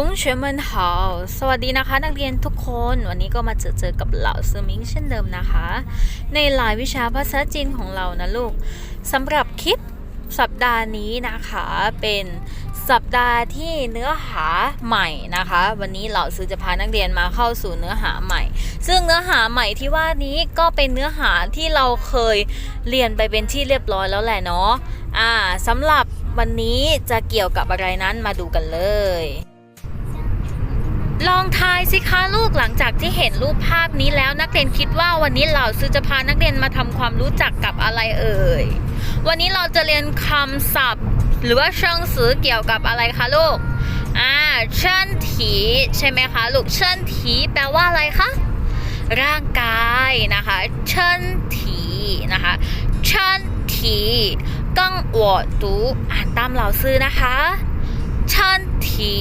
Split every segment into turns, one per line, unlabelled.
ทงเชมันหาสวัสดีนะคะ นักเรียนทุกคน วันนี้ก็มาเจอเจอกับเหล่าซอมิงเช่นเดิมนะคะ ในหลายวิชาภาษาจีนของเรานะลูกสำหรับคลิปสัปดาห์นี้นะคะเป็นสัปดาห์ที่เนื้อหาใหม่นะคะ วันนี้เหล่าซื้อจะพานักเรียนมาเข้าสู่เนื้อหาใหม่ ซึ่งเนื้อหาใหม่ที่ว่านี้ก็เป็นเนื้อหาที่เราเคยเรียนไปเป็นที่เรียบร้อยแล้วแหละเนาะอ่าสำหรับวันนี้จะเกี่ยวกับอะไรนั้นมาดูกันเลย ลองทายสิคะลูกหลังจากที่เห็นรูปภาพนี้แล้วนักเรียนคิดว่าวันนี้เหล่าซื้อจะพานักเรียนมาทำความรู้จักกับอะไรเอ่ย วันนี้เราจะเรียนคำศัพท์ หรือว่าเชิงสือเกี่ยวกับอะไรคะลูก อ่าเชิญถีใช่ไหมคะลูกเชิญถีแปลว่าอะไรคะร่างกายนะคะเชิญถีนะคะเชิญถีกัง我读อ่านตามเหล่าซื้อนะคะเชิญถี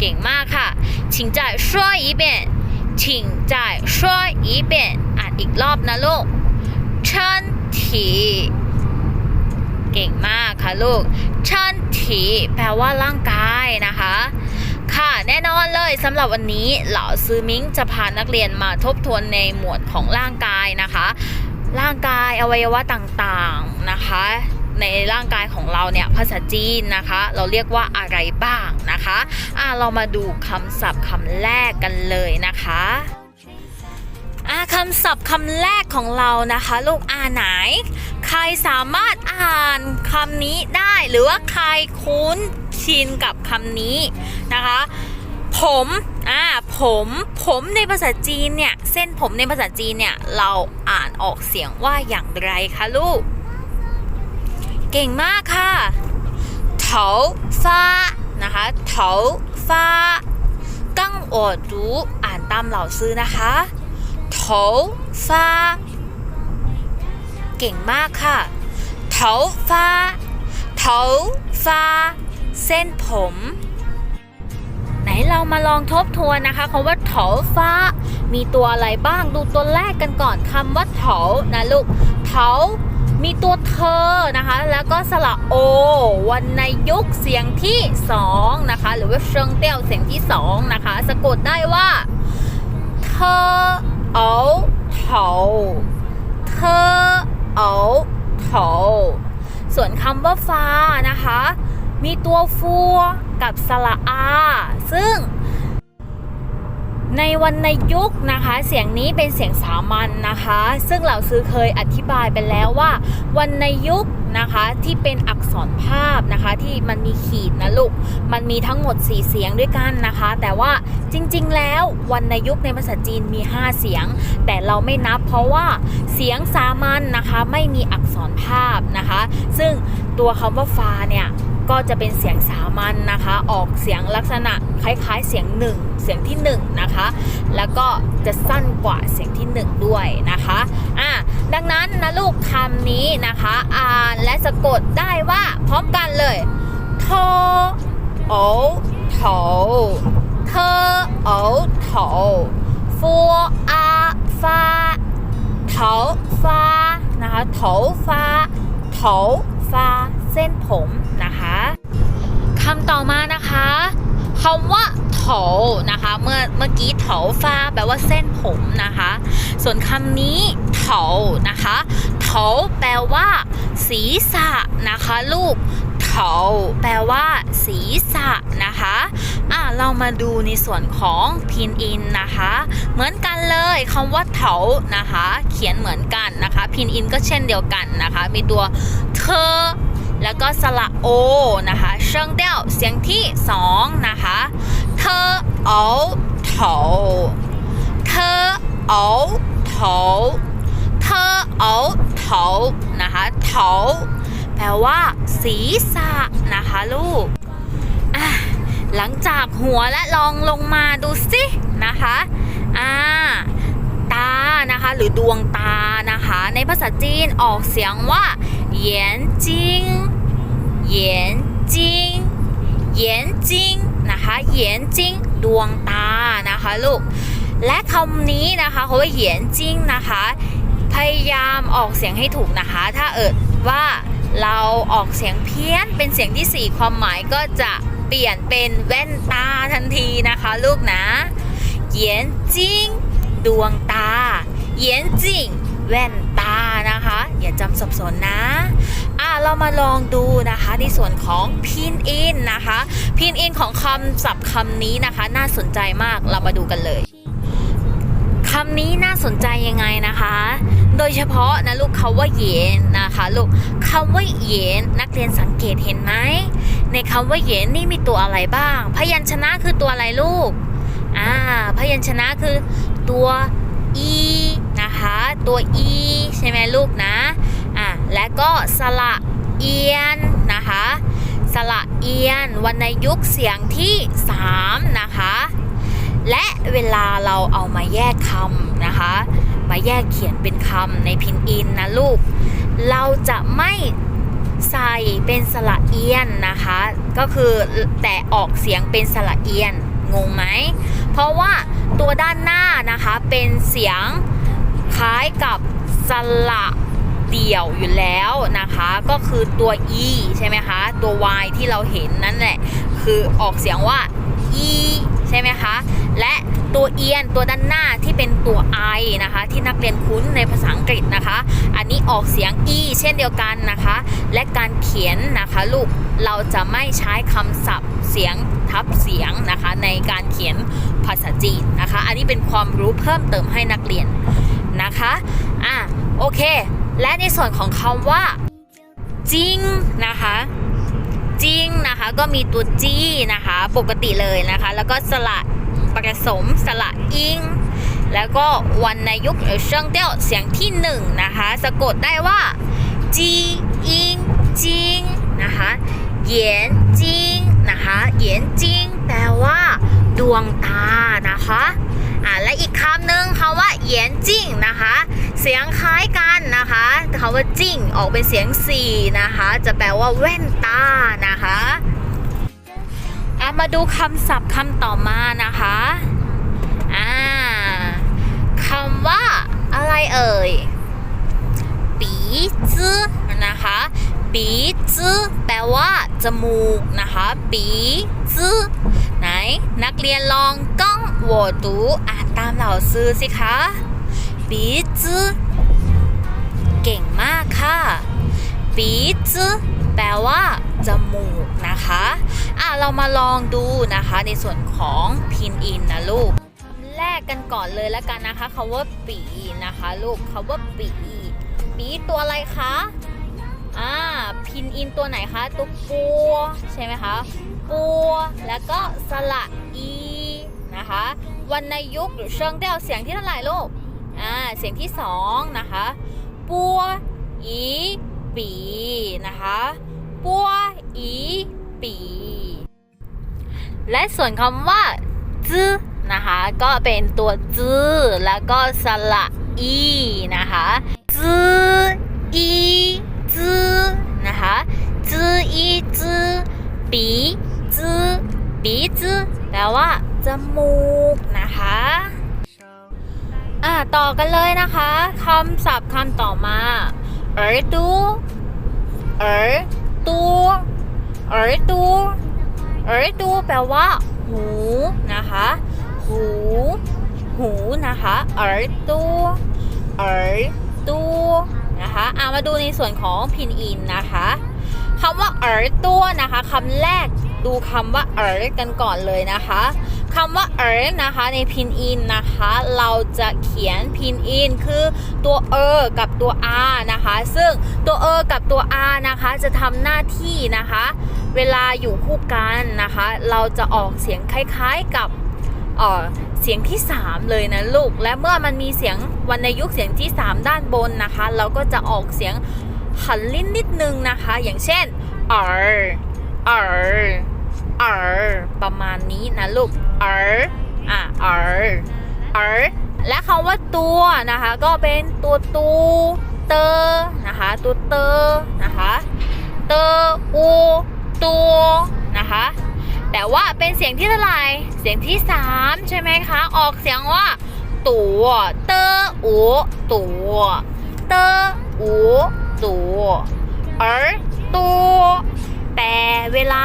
เก่งมากค่ะ请再说一遍请再说一遍อ่าอีนอีกรอบนะลูกเชิญถีเก่งมากค่ะลูกเชิญถีแปลว่าร่างกายนะคะ ค่ะแน่นอนเลยสำหรับวันนี้เหล่าซือมิงจะพานักเรียนมาทบทวนในหมวดของร่างกายนะคะ ร่างกายอวัยวะต่างๆนะคะ ในร่างกายของเราเนี่ยภาษาจีนนะคะ เราเรียกว่าอะไรบ้างนะคะอะเรามาดูคำศัพท์คำแรกกันเลยนะคะอะคำศัพท์คำแรกของเรานะคะ ลูกอ่านไหน ใครสามารถอ่านคำนี้ได้หรือว่าใครคุ้นชินกับคำนี้นะคะผมอ่าผม ผมในภาษาจีนเนี่ย เส้นผมในภาษาจีนเนี่ย เราอ่านออกเสียงว่าอย่างไรคะลูก เก่งมากค่ะเถาฟ้านะคะเถาฟ้ากังอดรูอ่านตามเหล่าซื้อนะคะเถาฟ้าเก่งมากค่ะเถาฟ้าเถาฟ้าเส้นผม ไหนเรามาลองทบทวนนะคะคำว่าเถาฟ้า มีตัวอะไรบ้างดูตัวแรกกันก่อนคำว่าเถานะลูกเถา มีตัวเธอนะคะ แล้วก็สระโอวันในยุคเสียงที่สองนะคะ หรือว่าเชิงเตี้ยวเสียงที่สองนะคะ สะกดได้ว่า เธอเอาเถาเธอเอาเถาส่วนคำว่าฟ้านะคะ มีตัวฟัวกับสระอา ซึ่ง ในวรรณยุกนะคะ เสียงนี้เป็นเสียงสามัญนนะคะ ซึ่งเหล่าซื้อเคยอธิบายไปแล้วว่าวรรณยุกนะคะที่เป็นอักษรภาพนะคะที่มันมีขีดนะลูกมันมีทั้งหมด 4 เสียงด้วยกันนะคะ แต่ว่าจริงๆ แล้ววรรณยุกในภาษาจีนมี 5 เสียง แต่เราไม่นับเพราะว่าเสียงสามัญนนะคะไม่มีอักษรภาพนะคะ ซึ่งตัวคำว่าฟ้าเนี่ย ก็จะเป็นเสียงสามัญนนะคะ ออกเสียงลักษณะคล้ายๆ เสียงหนึ่งเสียงที่หนึ่งนะคะ แล้วก็จะสั้นกว่าเสียงที่หนึ่งด้วยนะคะอะดังนั้นนะลูกคำนี้นะคะอ่านและสะกดได้ว่าพร้อมกันเลยโทโอโถเธอโอโถฟัวอาฟ้าเถาฟ้านะคะเถาฟ้าเถาฟ้าเส้นผม คำต่อมานะคะคำว่าโถนะคะ เมื่อเมื่อกี้โถฟ้าแปลว่าเส้นผมนะคะ ส่วนคำนี้โถนะคะโถแปลว่า ศีรษะนะคะ ลูกโถแปลว่า ศีรษะนะคะอะเรามาดูในส่วนของพินอินนะคะ เหมือนกันเลยคำว่าเถานะคะ เขียนเหมือนกันนะคะ พินอินก็เช่นเดียวกันนะคะ มีตัวเธอ แล้วก็สระโอนะคะเชิงเตี้ยวเสียงที่สองนะคะเธอเอาเถาเธอเอาเถาเธอเอาเถานะคะเถาแปลว่า ศีรษะนะคะลูกหลังจากหัวและลองลงมาดูสินะคะอ่าานะคะ หรือดวงตานะคะ ในภาษาจีนออกเสียงว่า眼睛眼睛眼睛นะคะ眼睛ดวงตานะคะลูก และคำนี้นะคะเขาว่าเหยียนจิ้งนะคะ พยายามออกเสียงให้ถูกนะคะ ถ้าเอิดว่าเราออกเสียงเพี้ยนเป็นเสียงที่สี่ความหมายก็จะ เปลี่ยนเป็นแว่นตาทันทีนะคะลูกนะเหยียนจิง ดวงตาเหยียนจิงแว่นตานะคะ อย่าจำสับสนนะอะเรามาลองดูนะคะในส่วนของพินอินนะคะพินอินของคำศัพท์คำนี้นะคะ น่าสนใจมากเรามาดูกันเลยคำนี้น่าสนใจยังไงนะคะ โดยเฉพาะนะลูกคาว่าเหยนนะคะลูกคำว่าเหยนนักเรียนสังเกตเห็นไหมในคำว่าเหยนนี่มีตัวอะไรบ้าง พยัญชนะคือตัวอะไรลูกอ่าพยัญชนะคือ ตัว e นะคะ ตัว e ใช่ไหมลูกนะอะและก็สระเอียนนะคะ สระเอียนวรรณยุกต์เสียงที่ 3 นะคะ และเวลาเราเอามาแยกคำนะคะ มาแยกเขียนเป็นคำในพินอินนะลูก เราจะไม่ใส่เป็นสระเอียนนะคะ ก็คือแต่ออกเสียงเป็นสระเอียนงงไหม เพราะว่า ตัวด้านหน้านะคะเป็นเสียงคล้ายกับสระเดี่ยวอยู่แล้วนะคะ ก็คือตัว e ใช่ไหมคะ ตัว y ที่เราเห็นนั่นแหละ คือออกเสียงว่า e ใช่ไหมคะ และตัวเอียนตัวด้านหน้าที่เป็นตัว i นะคะ ที่นักเรียนคุ้นในภาษาอังกฤษนะคะ อันนี้ออกเสียง e เช่นเดียวกันนะคะ และการเขียนนะคะลูก เราจะไม่ใช้คำศัพท์เสียงทับเสียงนะคะในการเขียนภาษาจีนนะคะ อันนี้เป็นความรู้เพิ่มเติมให้นักเรียนนะคะอะโอเค และในส่วนของคำว่าจริงนะคะจริงนะคะก็มีตัวจีนะคะปกติเลยนะคะ แล้วก็สระผสมสระอิงแล้วก็วันในยุคเชิงเตี้ยวเสียงที่หนึ่งนะคะ สะกดได้ว่าจีอิงจิงนะคะ เยียนจิงนะคะเยียนจิงแปลว่า ดวงตานะคะอ่าและอีกคำหนึ่งคำว่าเยียนจิงนะคะ เสียงคล้ายกันนะคะคำว่าจิงออกเป็นเสียงสี่นะคะ จะแปลว่าแว่นตานะคะอะมาดูคำศัพท์คำต่อมานะคะอ่าคำว่าอะไรเอ่ยปีจื้อนะคะ ปีจื้อแปลว่า จมูกนะคะ ปีจื้อไหน นักเรียนลองก้องหัวดูอ่านตามเหล่าซื้อสิคะปีจื้อเก่งมากค่ะปีจื้อแปลว่า จมูกนะคะอะเรามาลองดูนะคะ ในส่วนของพินอินนะลูกคำแรกกันก่อนเลยแล้วกันนะคะคาว่าปีนะคะ ลูกคาว่าปีปีตัวอะไรคะ อ่าพินอินตัวไหนคะ ตัวปัวใช่ไหมคะปัวแล้วก็สระอีนะคะวรรณยุกต์หรือเชิงเดี่ยวเสียงที่เท่าไหร่ลูกอ่าเสียงที่สองนะคะปัวอีปีนะคะปัวอีปี และส่วนคำว่าจื้อนะคะก็เป็นตัวจื้อแล้วก็สระอีนะคะจื้ออี จื้อนะคะจื้ออีจื้อปีจื้อปีจื้อแปลว่าจมูกนะคะอ่าต่อกันเลยนะคะคำศัพท์คำต่อมาเออตูเออตูเออตูเออดูแปลว่า หูนะคะ หู หูนะคะเออดูเออดู นะคะอามาดูในส่วนของพินอินนะคะคำว่าเออตัวนะคะคำแรกดูคำว่าเออกันก่อนเลยนะคะคำว่าเออนะคะในพินอินนะคะ เราจะเขียนพินอินคือตัวเออกับตัว r นะคะ ซึ่งตัวเออกับตัว r นะคะจะทำหน้าที่นะคะ เวลาอยู่คู่กันนะคะ เราจะออกเสียงคล้ายๆกับ เออเสียงที่ 3 เลยนะลูก และเมื่อมันมีเสียงวรรณยุกต์เสียงที่ 3 ด้านบนนะคะ เราก็จะออกเสียงหันลิ้นนิดนึงนะคะ อย่างเช่นเออเออเออประมาณนี้นะลูกเอออะเออเออและคำว่าตัวนะคะ ก็เป็นตัวตูเตอนะคะ ตัวเตอนะคะ เตออูตัวนะคะ แต่ว่าเป็นเสียงที่เท่าไหร่เสียงที่ 3 ใช่ไหมคะ ออกเสียงว่า ตัวเตออูตัวเตออูตัวเออตัวแต่เวลา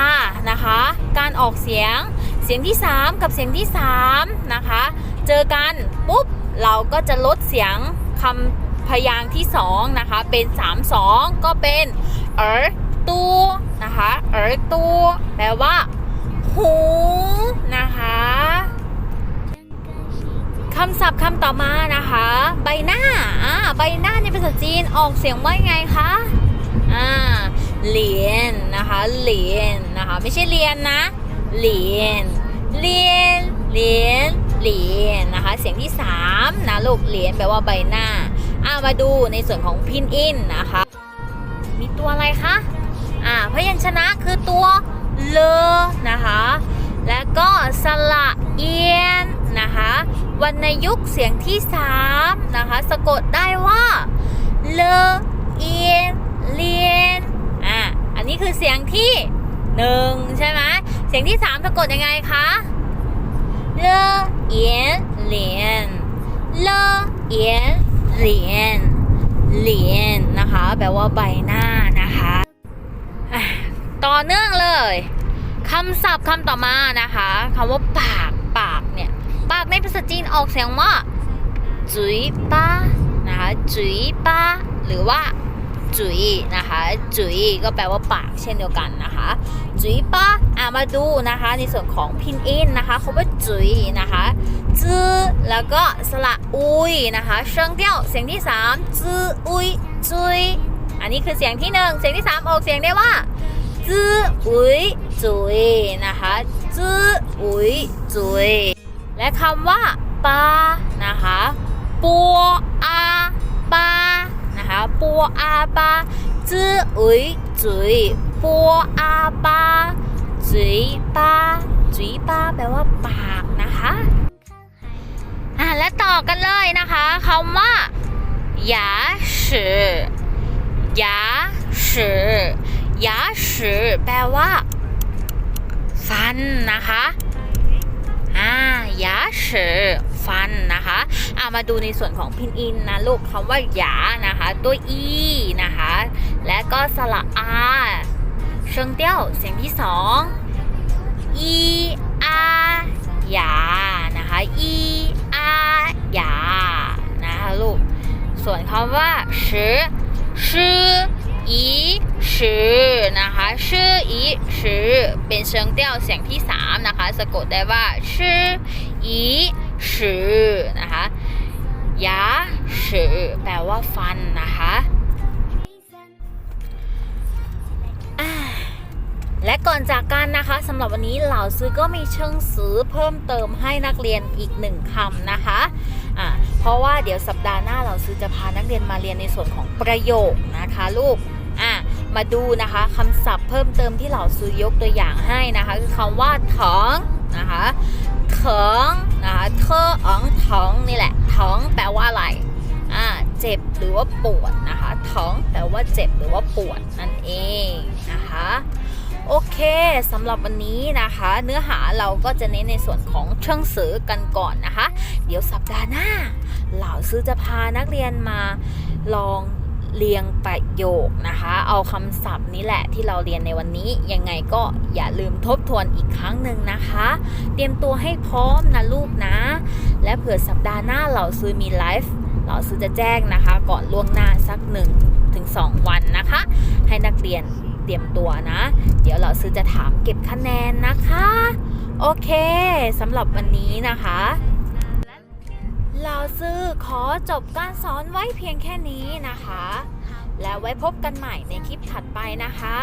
นะคะ การออกเสียงเสียงที่ 3 กับเสียงที่ 3 นะคะ เจอกันปุ๊บ เราก็จะลดเสียงคำพยางค์ที่ 2 นะคะ เป็น 3 2 ก็เป็นเออตูนะคะเออตูแปลว่า หูนะคะคำศัพท์คำต่อมานะคะ ใบหน้าอ่าใบหน้าในภาษาจีนออกเสียงว่ายังไงคะอ่าเหรียญนะคะเหรียญนะคะ ไม่ใช่เรียนนะเหรียญเหรียนเหรียญเหรียญนะคะ เสียงที่3นะลูกเหรียญแปลว่าใบหน้าอ่ามาดูในส่วนของพินอินนะคะ มีตัวอะไรคะอ่าพยัญชนะคือตัวเลอนะคะ แล้วก็สระเอียนนะคะ วรรณยุกต์เสียงที่3นะคะ สะกดได้ว่าเลอเอียนเลียนอ่าอันนี้คือเสียงที่หนึ่งใช่ไหมเสียงที่3สะกดยังไงคะเลอเอียนเลียนเลอเอียนเลียนเลียนนะคะ แปลว่าใบหน้านะคะอะต่อเนื่องเลยคำศัพท์คำต่อมานะคะคำว่าปาก ปากในภาษาจีนออกเสียงว่าจุยป้านะคะจุยป้าหรือว่าจุยนะคะจุยก็แปลว่าปากเช่นเดียวกันนะคะจุยป้าอะมาดูนะคะในส่วนของพินอินนะคะคำว่าจุยนะคะจื้อแล้วก็สระอุยนะคะเชิงเตี้ยวเสียงที่สามจื้ออุยจุยอันนี้คือเสียงที่หนึ่งเสียงที่สามออกเสียงได้ว่าจื้ออุยจุยนะคะจื้ออุยจุย และคำว่าปานะคะปัวอาปานะคะปัวอาปาจื้ออุ๋ยจุ๋ยปัวอาปาจุ๋ยปาจุ๋ยปาแปลว่าปากนะคะอะและต่อกันเลยนะคะคำว่าหยาสืหยาสืหยาสือแปลว่า ฟันนะคะ อ่า牙齿ฟันนะคะอ่ามาดูในส่วนของพินอินนะลูกคำว่าหยานะคะ ตัวอีนะคะ และก็สระอาเชิงเตี้ยวเสียงที่สองอีอาหยานะคะอีอาหยานะคะลูกส่วนคำว่าชื่อชื่ออีชื่อนะคะชื่ออีชื่อเป็นเชิงเตี้ยวเสียงที่สามนะคะ สะกดได้ว่าชื่ออีชื่อนะคะยาชื่อแปลว่าฟันนะคะและก่อนจากกันนะคะสำหรับวันนี้เหล่าซื้อก็มีเชิงซื้อเพิ่มเติมให้นักเรียนอีกหนึ่งคำนะคะอ่าเพราะว่าเดี๋ยวสัปดาห์หน้าเราซื้อจะพานักเรียนมาเรียนในส่วนของประโยคนะคะลูก มาดูนะคะคำศัพท์เพิ่มเติมที่เหล่าซื้อยกตัวอย่างให้นะคะคือคำว่าถังนะคะเถิงนะคะเธออังเถิงนี่แหละเถิงแปลว่าอะไรอ่าเจ็บหรือว่าปวดนะคะเถิงแปลว่าเจ็บหรือว่าปวดนั่นเองนะคะโอเคสำหรับวันนี้นะคะ เนื้อหาเราก็จะเน้นในส่วนของเชิงสือกันก่อนนะคะ เดี๋ยวสัปดาห์หน้า เหล่าซื้อจะพานักเรียนมาลอง เรียงประโยคนะคะ เอาคำศัพท์นี้แหละที่เราเรียนในวันนี้ ยังไงก็อย่าลืมทบทวนอีกครั้งหนึ่งนะคะ เตรียมตัวให้พร้อมนะลูกนะ และเผื่อสัปดาห์หน้าเหล่าซื้อมีไลฟ์เหล่าซื้อจะแจ้งนะคะ ก่อนล่วงหน้าสัก1ถึง2วันนะคะ ให้นักเรียนเตรียมตัวนะ เดี๋ยวเราซื้อจะถามเก็บคะแนนนะคะ โอเคสำหรับวันนี้นะคะ เราซื้อขอจบการสอนไว้เพียงแค่นี้นะคะ แล้วไว้พบกันใหม่ในคลิปถัดไปนะคะ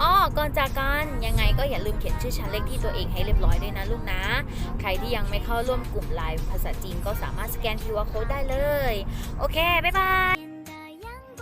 อ้อก่อนจากกันยังไงก็อย่าลืมเขียนชื่อชั้นเลขที่ตัวเองให้เรียบร้อยด้วยนะลูกนะ ใครที่ยังไม่เข้าร่วมกลุ่มไลน์ภาษาจีนก็สามารถสแกน QR code ได้เลย โอเค บ๊ายบาย